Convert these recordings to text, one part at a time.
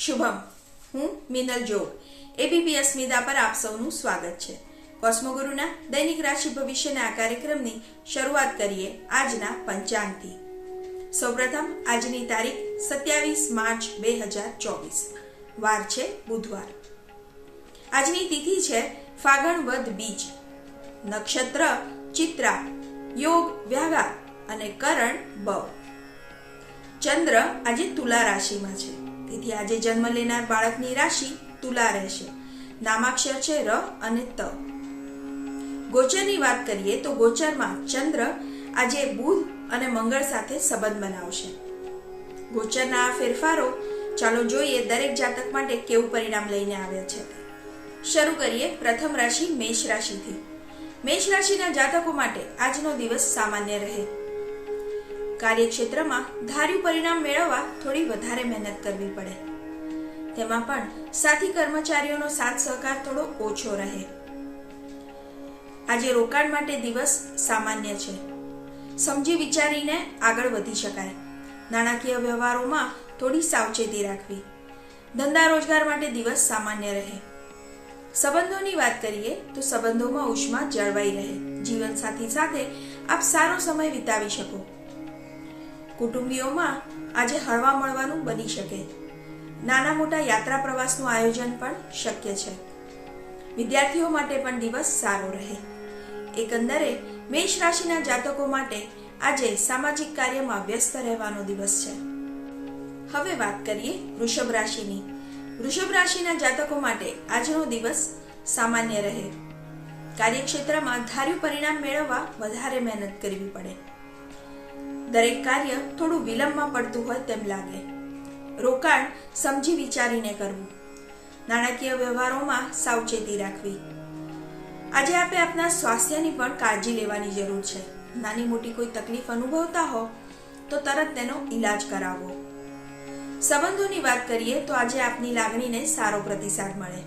શુભમ. હું મિનલ જોગ એબીપી અસ્મિતા પર આપ સૌનું સ્વાગત છે. કોસ્મોગુરુના દૈનિક રાશિ ભવિષ્યના આ કાર્યક્રમની શરૂઆત કરીએ આજના પંચાંગથી. સૌપ્રથમ, આજની તારીખ સત્યાવીસ માર્ચ બે હજાર ચોવીસ. વાર છે બુધવાર. આજની તિથિ છે ફાગણ વદ બીજ. નક્ષત્ર, ચિત્રા, યોગ વ્યાગા અને કરણ બવ ચંદ્ર આજે તુલા રાશિમાં છે. તેથી આજે જન્મ લેનાર બાળકની રાશિ તુલા રહેશે. નામાક્ષર છે ર અને ત. ગોચરની વાત કરીએ તો ગોચરમાં ચંદ્ર આજે બુધ અને મંગળ સાથે સંબંધ બનાવશે. ગોચરના આ ફેરફારો ચાલો જોઈએ દરેક જાતક માટે કેવું પરિણામ લઈને આવે છે. શરૂ કરીએ પ્રથમ રાશિ મેષ રાશિથી. મેષ રાશિના જાતકો માટે આજનો દિવસ સામાન્ય રહે. કાર્યક્ષેત્રમાં ધાર્યું પરિણામ મેળવવા થોડી વધારે મહેનત કરવી પડે. તેમાં પણ સાથી કર્મચારીઓનો સાથ સહકાર થોડો ઓછો રહે. આજે રોકાણ માટે દિવસ સામાન્ય છે. સમજી વિચારીને આગળ વધી શકાય. નાણાકીય વ્યવહારોમાં થોડી સાવચેતી રાખવી. ધંધા રોજગાર માટે દિવસ સામાન્ય રહે. સંબંધોની વાત કરીએ તો સંબંધોમાં ઉષ્મા જળવાઈ રહે. જીવનસાથી સાથે આપ સારો સમય વિતાવી શકો. કુટુંબીઓમાં આજે હળવા મળવાનું બની શકે. નાના મોટા યાત્રા પ્રવાસનું આયોજન પણ શક્ય છે. વિદ્યાર્થીઓ માટે પણ દિવસ સારો રહે. એકંદરે, મેષ રાશિના જાતકો માટે આજે સામાજિક કાર્યમાં વ્યસ્ત રહેવાનો દિવસ છે. હવે વાત કરીએ વૃષભ રાશિની. વૃષભ રાશિના જાતકો માટે આજનો દિવસ સામાન્ય રહે. કાર્યક્ષેત્રમાં ધાર્યું પરિણામ મેળવવા વધારે મહેનત કરવી પડે. દરેક કાર્ય થોડું વિલંબમાં પડતું હોય તેમ લાગે. રોકાણ સમજી વિચારીને કરવું. નાણાકીય વ્યવહારોમાં સાવચેતી રાખવી. આજે આપે આપના સ્વાસ્થ્યની પણ કાળજી લેવાની જરૂર છે. નાની મોટી કોઈ તકલીફ અનુભવતા હો, તો તરત તેનો ઈલાજ કરાવો. સંબંધોની વાત કરીએ તો આજે આપની લાગણીને સારો પ્રતિસાદ મળે.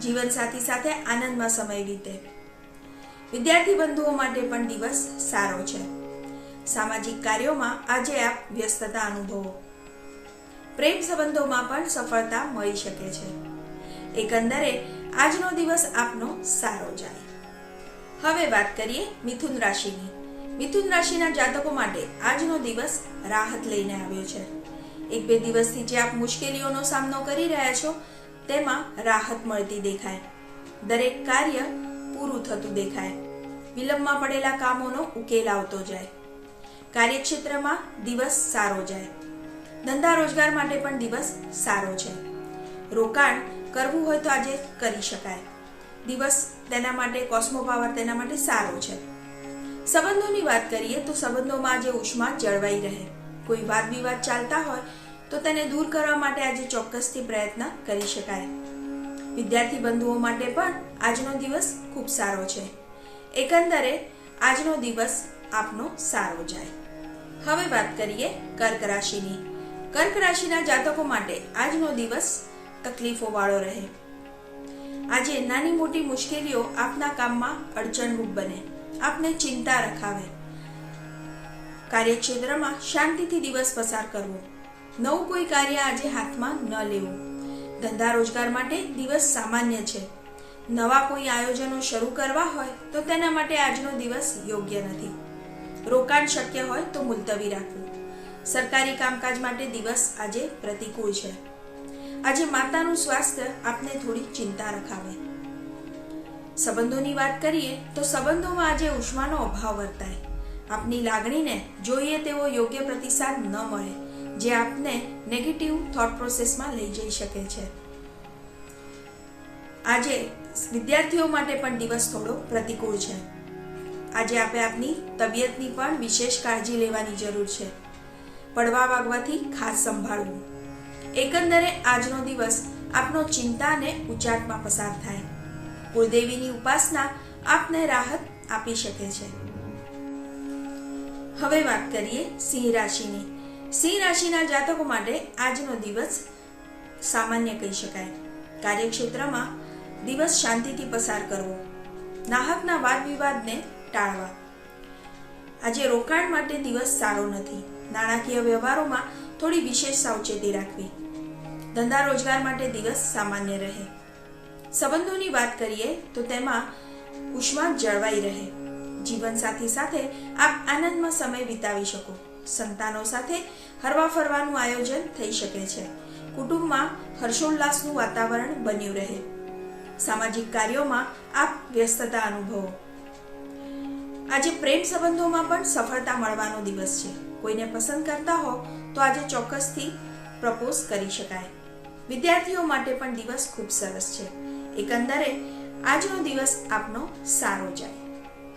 જીવનસાથી સાથે આનંદમાં સમય વીતે. વિદ્યાર્થી બંધુઓ માટે પણ દિવસ સારો છે. સામાજિક કાર્યોમાં આજે આપ વ્યસ્તતા અનુભવો. પ્રેમ સંબંધોમાં પણ સફળતા મળી શકે છે. એકંદરે, આજનો દિવસ આપનો સારો જાય. હવે વાત કરીએ મિથુન રાશિની. મિથુન રાશિના જાતકો માટે આજનો દિવસ રાહત લઈને આવ્યો છે. એક બે દિવસથી જે આપ મુશ્કેલીઓનો સામનો કરી રહ્યા છો, તેમાં રાહત મળતી દેખાય. દરેક કાર્ય પૂરું થતું દેખાય. વિલંબમાં પડેલા કામોનો ઉકેલ આવતો જાય. કાર્યક્ષેત્રમાં દિવસ સારો જાય. ધંધા રોજગાર માટે પણ દિવસ સારો છે. રોકાણ કરવું હોય તો આજે કરી શકાય. દિવસ તેના માટે, કોસ્મો પાવર તેના માટે સારો છે. સંબંધોની વાત કરીએ તો સંબંધોમાં આજે ઉષ્મા જળવાઈ રહે. કોઈ વાદ વિવાદ ચાલતા હોય તો તેને દૂર કરવા માટે આજે ચોક્કસથી પ્રયત્ન કરી શકાય. વિદ્યાર્થી બંધુઓ માટે પણ આજનો દિવસ ખૂબ સારો છે. એકંદરે આજનો દિવસ આપનો સારો જાય. હવે વાત કરીએ કર્ક રાશિની. કર્ક રાશિના જાતકો માટે આજનો દિવસ તકલીફો વાળો રહે. આજે નાની મોટી મુશ્કેલીઓ આપના કામમાં અડચણરૂપ બને. આપને ચિંતા રખાવે. કાર્યક્ષેત્રમાં શાંતિથી દિવસ પસાર કરવો. નવું કોઈ કાર્ય આજે હાથમાં ન લેવું. ધંધા રોજગાર માટે દિવસ સામાન્ય છે. નવા કોઈ આયોજનો શરૂ કરવા હોય તો તેના માટે આજનો દિવસ યોગ્ય નથી. રોકાણ શક્ય હોય તો મુલતવી રાખવું. સરકારી કામકાજ માટે દિવસ આજે પ્રતિકૂળ છે. આજે માતાનું સ્વાસ્થ્ય આપને થોડી ચિંતા રખાવે. સંબંધોની વાત કરીએ તો સંબંધોમાં આજે ઉષ્માનો અભાવ વર્તાય. આપની લાગણીને જોઈએ તેવો યોગ્ય પ્રતિસાદ ન મળે, જે આપને નેગેટિવ થોટ પ્રોસેસમાં લઈ જઈ શકે છે. આજે વિદ્યાર્થીઓ માટે પણ દિવસ થોડો પ્રતિકૂળ છે. આજે આપણે આપની તબિયતની પણ વિશેષ કાળજી લેવાની જરૂર છે. પડવા વાગવાથી ખાસ સંભાળવું. એકંદરે આજનો દિવસ આપનો ચિંતા અને ઉચાટમાં પસાર થાય. કુળદેવીની ઉપાસના આપને રાહત આપી શકે છે. હવે વાત કરીએ સિંહ રાશિની. સિંહ રાશિના જાતકો માટે આજનો દિવસ સામાન્ય કહી શકાય. કાર્યક્ષેત્રમાં દિવસ શાંતિથી પસાર કરવો. નાહકના વાદ વિવાદને ટાળવા. આજે રોકાણ માટે દિવસ સારો નથી. નાણાકીય વ્યવહારોમાં થોડી વિશેષ સાવચેતી રાખવી. ધંધા રોજગાર માટે દિવસ સામાન્ય રહે. સંબંધોની વાત કરીએ તો તેમાં ઉષ્મા જળવાઈ રહે. જીવનસાથી સાથે આપ આનંદમાં સમય વિતાવી શકો. સંતાનો સાથે હરવા ફરવાનું આયોજન થઈ શકે છે. કુટુંબમાં હર્ષોલ્લાસનું વાતાવરણ બન્યું રહે. સામાજિક કાર્યોમાં આપ વ્યસ્તતા અનુભવો. આજે પ્રેમ સંબંધોમાં પણ સફળતા મળવાનો દિવસ છે. કોઈને પસંદ કરતા હો, તો આજે ચોક્કસથી પ્રપોઝ કરી શકાય. વિદ્યાર્થીઓ માટે પણ દિવસ ખૂબ સરસ છે. એકંદરે, આજનો દિવસ આપનો સારો જાય.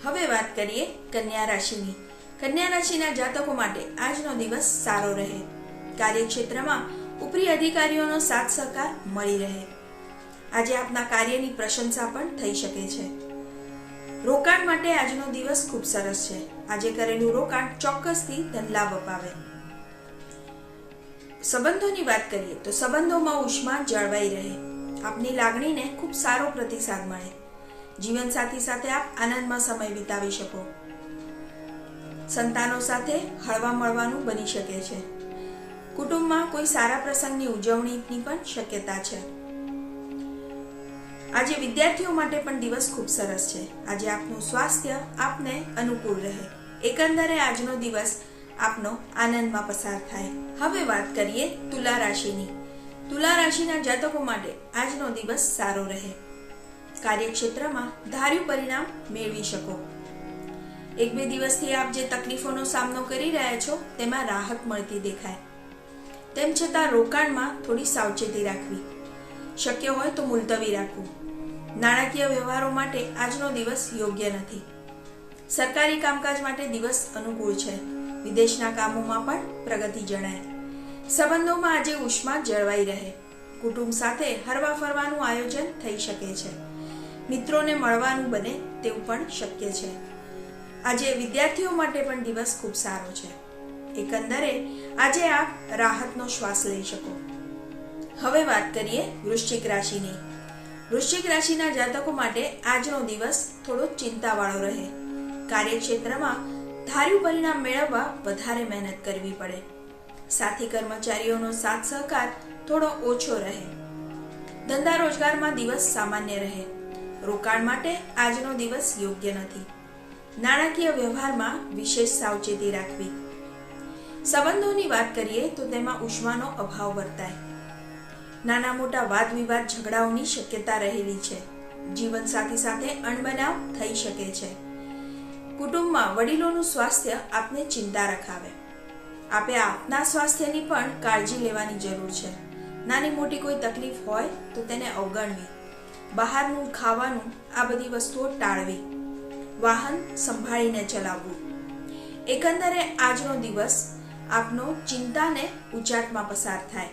હવે વાત કરીએ કન્યા રાશિની. કન્યા રાશિના જાતકો માટે આજનો દિવસ સારો રહે. કાર્યક્ષેત્રમાં ઉપરી અધિકારીઓનો સાથ સહકાર મળી રહે. આજે આપના કાર્યની પ્રશંસા પણ થઈ શકે છે. રોકાણ માટે આજનો દિવસ ખૂબ સરસ છે. આજે કરેલું રોકાણ ચોક્કસથી ધન લાભ અપાવે. સંબંધોની વાત કરીએ તો સંબંધોમાં ઉષ્મા જળવાઈ રહે. આપની લાગણીને ખૂબ સારો પ્રતિસાદ મળે. જીવનસાથી સાથે આપ આનંદમાં સમય વિતાવી શકો. સંતાનો સાથે હળવા મળવાનું બની શકે છે. કુટુંબમાં કોઈ સારા પ્રસંગની ઉજવણીની પણ શક્યતા છે. આજે વિદ્યાર્થીઓ માટે પણ દિવસ ખૂબ સરસ છે. આજે આપનું સ્વાસ્થ્ય આપને અનુકૂળ રહે. એકંદરે આજનો દિવસ આપનો આનંદમાં પસાર થાય. હવે વાત કરીએ તુલા રાશિની. તુલા રાશિના જાતકો માટે આજનો દિવસ સારો રહે. કાર્યક્ષેત્રમાં ધાર્યું પરિણામ મેળવી શકો. એક બે દિવસથી આપ જે તકલીફોનો સામનો કરી રહ્યા છો, તેમાં રાહત મળતી દેખાય. તેમ છતાં રોકાણમાં થોડી સાવચેતી રાખવી. શક્ય હોય તો મુલતવી રાખવું. નાણાકીય વ્યવહારો માટે આજનો દિવસ યોગ્ય નથી. સરકારી કામકાજ માટે દિવસ અનુકૂળ છે. વિદેશના કામોમાં પણ પ્રગતિ જણાય. સંબંધોમાં આજે ઉષ્મા જળવાઈ રહે. કુટુંબ સાથે હરવા ફરવાનું આયોજન થઈ શકે છે. મિત્રોને મળવાનું બને તેવું પણ શક્ય છે. આજે વિદ્યાર્થીઓ માટે પણ દિવસ ખૂબ સારો છે. એકંદરે, આજે આપ રાહતનો શ્વાસ લઈ શકો. હવે વાત કરીએ વૃશ્ચિક રાશિની. વૃશ્ચિક રાશિના જાતકો માટે આજનો દિવસ થોડો ચિંતાવાળો રહે. કાર્યક્ષેત્રમાં ધાર્યું પરિણામ મેળવવા વધારે મહેનત કરવી પડે. સાથી કર્મચારીઓનો સાથ સહકાર થોડો ઓછો રહે. ધંધા રોજગારમાં દિવસ સામાન્ય રહે. રોકાણ માટે આજનો દિવસ યોગ્ય નથી. નાણાકીય વ્યવહારમાં વિશેષ સાવચેતી રાખવી. સંબંધોની વાત કરીએ તો તેમાં ઉષ્માનો અભાવ વર્તાય. નાના મોટા વાદ વિવાદ ઝઘડાઓની શક્યતા રહેલી છે. જીવનસાથી સાથે અણબનાવ થઈ શકે છે. કુટુંબમાં વડીલોનું સ્વાસ્થ્ય આપને ચિંતા રખાવે. આપે આપના સ્વાસ્થ્યની પણ કાળજી લેવાની જરૂર છે. નાની મોટી કોઈ તકલીફ હોય તો તેને અવગણવી. બહારનું ખાવાનું આ બધી વસ્તુઓ ટાળવી. વાહન સંભાળીને ચલાવવું. એકંદરે આજનો દિવસ આપનો ચિંતાને ઉચાટમાં પસાર થાય.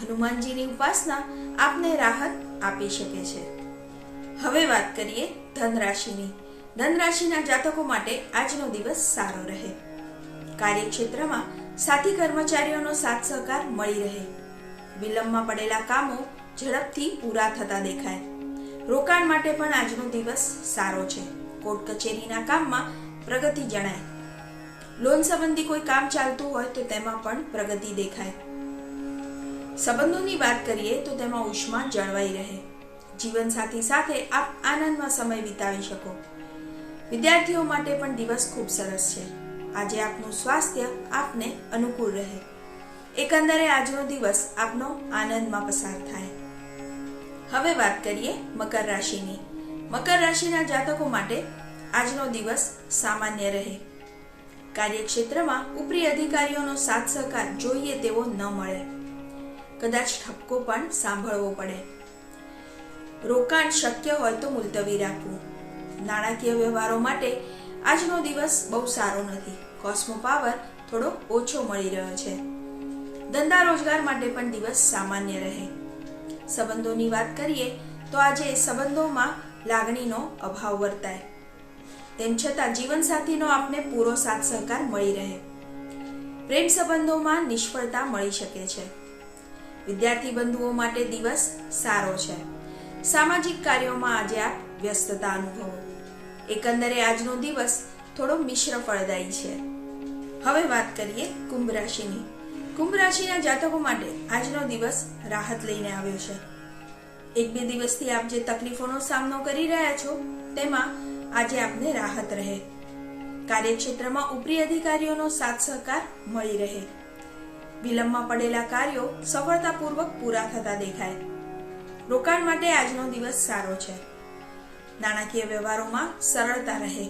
હનુમાનજીની ઉપાસના આપને રાહત આપી શકે છે. હવે વાત કરીએ ધન રાશિની ધન રાશિના જાતકો માટે આજનો દિવસ સારો રહે. કાર્યક્ષેત્રમાં સાથી કર્મચારીઓનો સાથ સહકાર મળી રહે. વિલંબમાં પડેલા કામો ઝડપથી પૂરા થતા દેખાય. રોકાણ માટે પણ આજનો દિવસ સારો છે. કોર્ટ કચેરીના કામમાં પ્રગતિ જણાય. લોન સંબંધી કોઈ કામ ચાલતું હોય તો તેમાં પણ પ્રગતિ દેખાય. સંબંધોની વાત કરીએ તો તેમાં ઉષ્મા જળવાઈ રહે. જીવનસાથી સાથે આપ આનંદમાં સમય વિતાવી શકો. વિદ્યાર્થીઓ માટે પણ દિવસ ખૂબ સરસ છે. આજે આપનું સ્વાસ્થ્ય આપને અનુકૂળ રહે. એકંદરે આજનો દિવસ આપનો આનંદમાં પસાર થાય. હવે વાત કરીએ મકર રાશિની. મકર રાશિના જાતકો માટે આજનો દિવસ સામાન્ય રહે. કાર્યક્ષેત્રમાં ઉપરી અધિકારીઓનો સાથ સહકાર જોઈએ તેવો ન મળે. કદાચ ઠપકો પણ સાંભળવો પડે. રોકાણ શક્ય હોય તો મુલતવી રાખવું. નાણાકીય વ્યવહારો માટે આજનો દિવસ બહુ સારો નથી. કોસ્મો પાવર થોડો ઓછો મળી રહ્યો છે. ધંધા રોજગાર માટે પણ દિવસ સામાન્ય રહે. સંબંધોની વાત કરીએ તો આજે સંબંધોમાં લાગણીનો અભાવ વર્તાય. તેમ છતાં જીવનસાથીનો આપને પૂરો સાથ સહકાર મળી રહે. પ્રેમ સંબંધોમાં નિષ્ફળતા મળી શકે છે. વિદ્યાર્થી બંધુઓ માટે દિવસ સારો છે. સામાજિક કાર્યોમાં આજે આપ વ્યસ્તતા અનુભવો. એકંદરે આજનો દિવસ થોડો મિશ્ર ફળદાયી છે. હવે વાત કરીએ કુંભ રાશિની. કુંભ રાશિના જાતકો માટે આજનો દિવસ રાહત લઈને આવ્યો છે. એક બે દિવસથી આપ જે તકલીફોનો સામનો કરી રહ્યા છો, તેમાં આજે આપને રાહત રહે. કાર્યક્ષેત્રમાં ઉપરી અધિકારીઓનો સાથ સહકાર મળી રહે. વિલંબમાં પડેલા કાર્યો સફળતાપૂર્વક પૂરા થતા દેખાય. રોકાણ માટે આજનો દિવસ સારો છે. નાણાકીય વ્યવહારોમાં સરળતા રહે.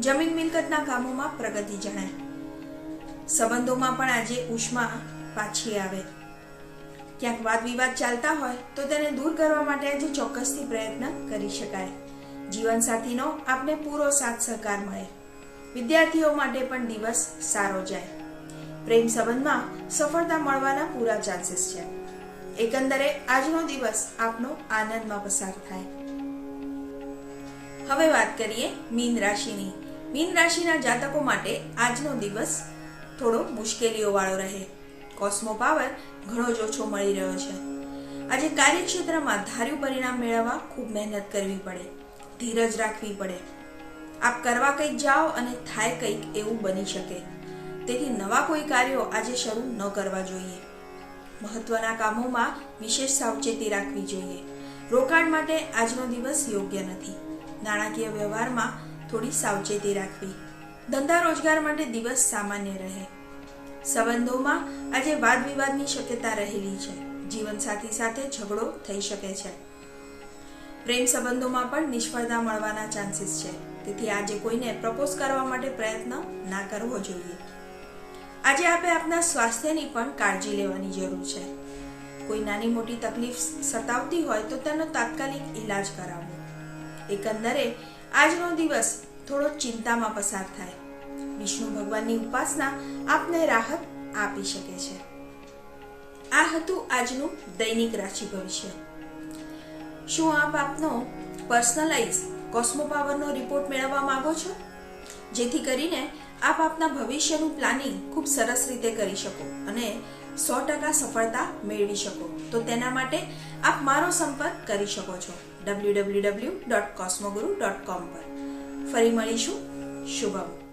જમીન મિલકતના કામોમાં પ્રગતિ જણાય. સંબંધોમાં પણ આજે ઉષ્મા પાછી આવે. ક્યાંક વાદ વિવાદ ચાલતા હોય તો તેને દૂર કરવા માટે આજે ચોક્કસથી પ્રયત્ન કરી શકાય. જીવનસાથીનો આપને પૂરો સાથ સહકાર મળે. વિદ્યાર્થીઓ માટે પણ દિવસ સારો જાય. પ્રેમ સંબંધમાં સફળતા મળવાના પૂરા ચાન્સીસ છે. એકંદરે આજનો દિવસ આપનો આનંદમાં પસાર થાય. હવે વાત કરીએ મીન રાશિની. મીન રાશિના જાતકો માટે આજનો દિવસ થોડો મુશ્કેલીઓ વાળો રહે. કોસ્મો પાવર ઘણો જ ઓછો મળી રહ્યો છે. આજે કાર્યક્ષેત્રમાં ધાર્યું પરિણામ મેળવવા ખૂબ મહેનત કરવી પડે. ધીરજ રાખવી પડે. આપ કરવા કંઈક જાઓ અને થાય કંઈક એવું બની શકે. તેથી નવા કોઈ કાર્યો આજે શરૂ ન કરવા જોઈએ. મહત્વના કામોમાં વિશેષ સાવચેતી રાખવી જોઈએ. રોકાણ માટે આજનો દિવસ યોગ્ય નથી. નાણાકીય વ્યવહારમાં થોડી સાવચેતી રાખવી. ધંધા રોજગાર માટે દિવસ સામાન્ય રહે. સંબંધોમાં આજે વાદ વિવાદની શક્યતા રહેલી છે. જીવનસાથી સાથે ઝઘડો થઈ શકે છે. પ્રેમ સંબંધોમાં પણ નિષ્ફળતા મળવાના ચાન્સીસ છે. તેથી આજે કોઈને પ્રપોઝ કરવા માટે પ્રયત્ન ના કરવો જોઈએ. આજે આપણે આપના સ્વાસ્થ્યની પણ કાળજી લેવાની જરૂર છે. કોઈ નાની મોટી તકલીફ સતાવતી હોય તો તેનો તાત્કાલિક ઈલાજ કરાવવો. એકંદરે, આજનો દિવસ થોડો ચિંતામાં પસાર થાય. વિષ્ણુ ભગવાનની ઉપાસના આપને રાહત આપી શકે છે. આ હતું આજનું દૈનિક રાશિ ભવિષ્ય. શું આપ આપનો પર્સનલાઇઝ કોસ્મો પાવરનો રિપોર્ટ મેળવવા માંગો છો? જેથી કરીને આપ આપના ભવિષ્યનું પ્લાનિંગ ખૂબ સરસ રીતે કરી શકો અને સો ટકા સફળતા મેળવી શકો. તો તેના માટે આપ મારો સંપર્ક કરી શકો છો W W W dot cosmoguru dot com પર. ફરી મળીશું. શુભમ.